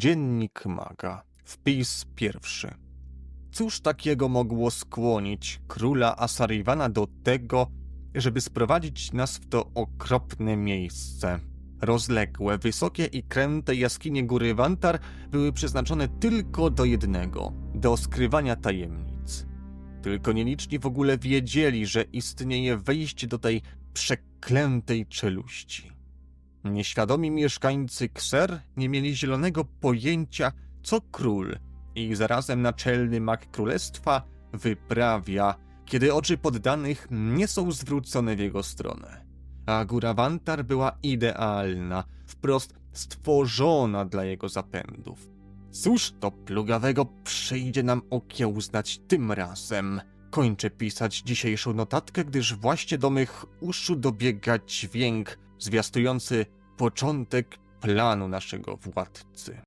Dziennik Maga. Wpis pierwszy. Cóż takiego mogło skłonić króla Asarivana do tego, żeby sprowadzić nas w to okropne miejsce? Rozległe, wysokie i kręte jaskinie góry Wantar były przeznaczone tylko do jednego do skrywania tajemnic. Tylko nieliczni w ogóle wiedzieli, że istnieje wejście do tej przeklętej czeluści. Nieświadomi mieszkańcy Kser nie mieli zielonego pojęcia, co król i zarazem naczelny mag królestwa wyprawia, kiedy oczy poddanych nie są zwrócone w jego stronę. A góra Wantar była idealna, wprost stworzona dla jego zapędów. Cóż to plugawego przyjdzie nam okiełznać tym razem? Kończę pisać dzisiejszą notatkę, gdyż właśnie do mych uszu dobiega dźwięk zwiastujący początek planu naszego władcy.